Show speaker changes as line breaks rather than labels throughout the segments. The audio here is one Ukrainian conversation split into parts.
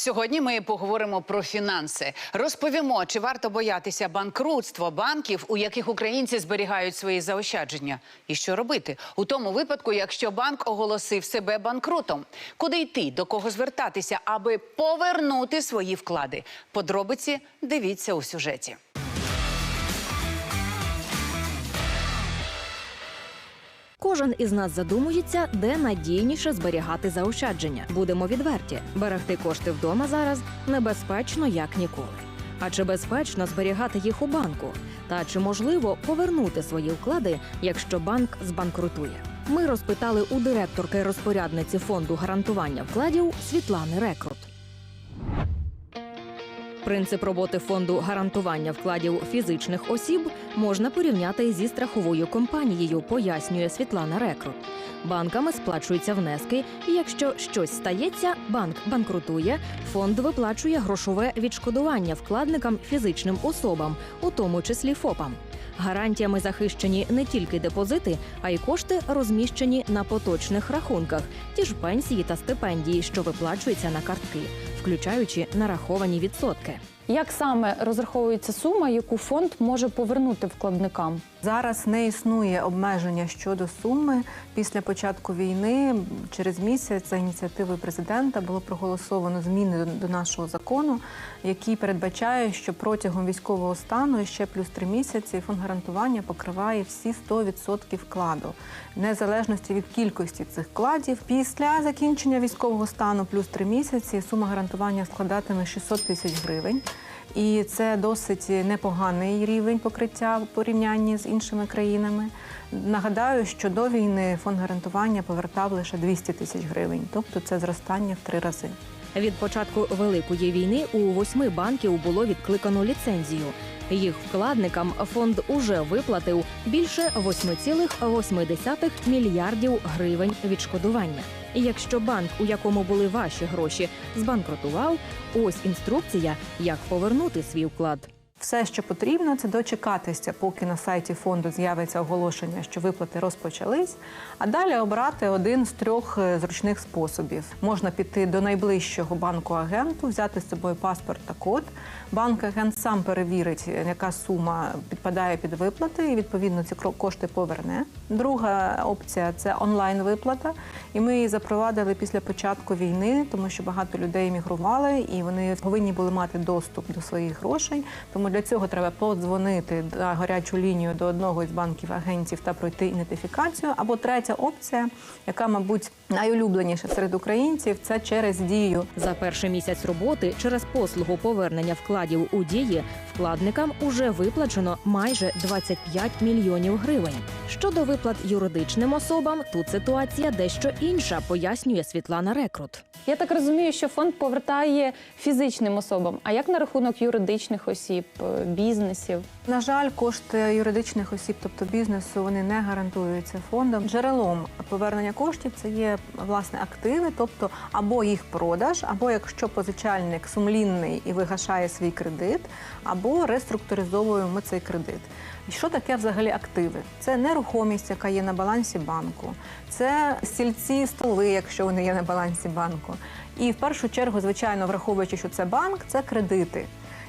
Сьогодні ми поговоримо про фінанси. Розповімо, чи варто боятися банкрутства банків, у яких українці зберігають свої заощадження, і що робити у тому випадку, якщо банк оголосив себе банкрутом. Куди йти, до кого звертатися, аби повернути свої вклади? Подробиці дивіться у сюжеті.
Кожен із нас задумується, де надійніше зберігати заощадження. Будемо відверті, берегти кошти вдома зараз небезпечно як ніколи. А чи безпечно зберігати їх у банку? Та чи можливо повернути свої вклади, якщо банк збанкрутує? Ми розпитали у директорки розпорядниці фонду гарантування вкладів Світлани Рекрут. Принцип роботи фонду гарантування вкладів фізичних осіб можна порівняти зі страховою компанією, пояснює Світлана Рекрут. Банками сплачуються внески, і якщо щось стається, банк банкрутує, фонд виплачує грошове відшкодування вкладникам фізичним особам, у тому числі ФОПам. Гарантіями захищені не тільки депозити, а й кошти розміщені на поточних рахунках, ті ж пенсії та стипендії, що виплачуються на картки, включаючи нараховані відсотки.
Як саме розраховується сума, яку фонд може повернути вкладникам?
Зараз не існує обмеження щодо суми. Після початку війни через місяць за ініціативою президента було проголосовано зміни до- нашого закону, який передбачає, що протягом військового стану ще плюс три місяці фонд гарантування покриває всі 100% вкладу, незалежності від кількості цих вкладів. Після закінчення військового стану плюс три місяці сума гарантування складатиме 600 тисяч гривень. І це досить непоганий рівень покриття в порівнянні з іншими країнами. Нагадаю, що до війни фонд гарантування повертав лише 200 тисяч гривень, тобто це зростання в три рази.
Від початку великої війни у восьми банків було відкликано ліцензію. Їх вкладникам фонд уже виплатив більше 8,8 мільярдів гривень відшкодування. Якщо банк, у якому були ваші гроші, збанкрутував, ось інструкція, як повернути свій вклад.
Все, що потрібно, це дочекатися, поки на сайті фонду з'явиться оголошення, що виплати розпочались, а далі обрати один з трьох е, зручних способів. Можна піти до найближчого банку агенту, взяти з собою паспорт та код. Банк-агент сам перевірить, е, яка сума підпадає під виплати, і відповідно ці кошти поверне. Друга опція це онлайн-виплата. І ми її запровадили після початку війни, тому що багато людей емігрували, і вони повинні були мати доступ до своїх грошей. Тому для цього треба подзвонити на гарячу лінію до одного із банків агентів та пройти ідентифікацію. Або третя опція, яка, мабуть, найулюбленіша серед українців, це через дію.
За перший місяць роботи через послугу повернення вкладів у дії вкладникам уже виплачено майже 25 мільйонів гривень. Щодо виплат юридичним особам, тут ситуація дещо інша, пояснює Світлана Рекрут.
Я так розумію, що фонд повертає фізичним особам. А як на рахунок юридичних осіб, е, бізнесів?
На жаль, кошти юридичних осіб, тобто бізнесу, вони не гарантуються фондом. Джерелом повернення коштів це є власне активи, тобто або їх продаж, або якщо позичальник сумлінний і вигашає свій кредит, або реструктуризовуємо цей кредит. Що таке взагалі активи? Це нерухомість, яка є на балансі банку, це стільці, столи, якщо вони є на балансі банку. І в першу чергу, звичайно, враховуючи, що це банк, це кредити.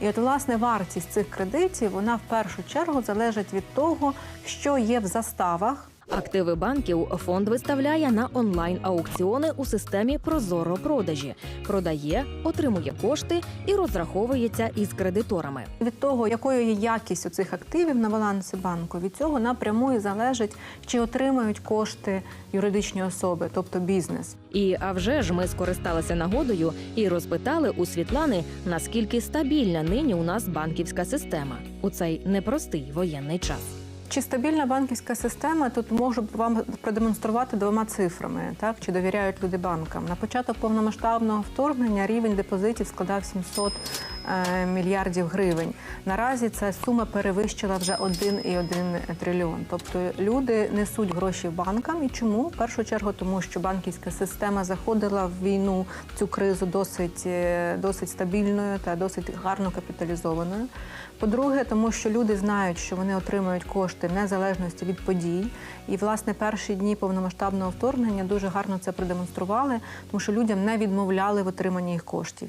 І от власне вартість цих кредитів вона в першу чергу залежить від того, що є в заставах.
Активи банків фонд виставляє на онлайн-аукціони у системі Прозоро продажі, продає, отримує кошти і розраховується із кредиторами.
Від того, якою є якість у цих активів на балансі банку, від цього напряму і залежить, чи отримають кошти юридичні особи, тобто бізнес.
І а вже ж ми скористалися нагодою і розпитали у Світлани, наскільки стабільна нині у нас банківська система у цей непростий воєнний час.
Чи стабільна банківська система? Тут можу вам продемонструвати двома цифрами, так чи довіряють люди банкам. На початок повномасштабного вторгнення рівень депозитів складав 700 е, мільярдів гривень. Наразі ця сума перевищила вже 1,1 трильйон. Тобто люди несуть гроші банкам. І чому? В першу чергу, тому що банківська система заходила в війну в цю кризу досить, е, досить стабільною та досить гарно капіталізованою. По-друге, тому що люди знають, що вони отримують кошти незалежності від подій. І, власне, перші дні повномасштабного вторгнення дуже гарно це продемонстрували, тому що людям не відмовляли в отриманні їх коштів.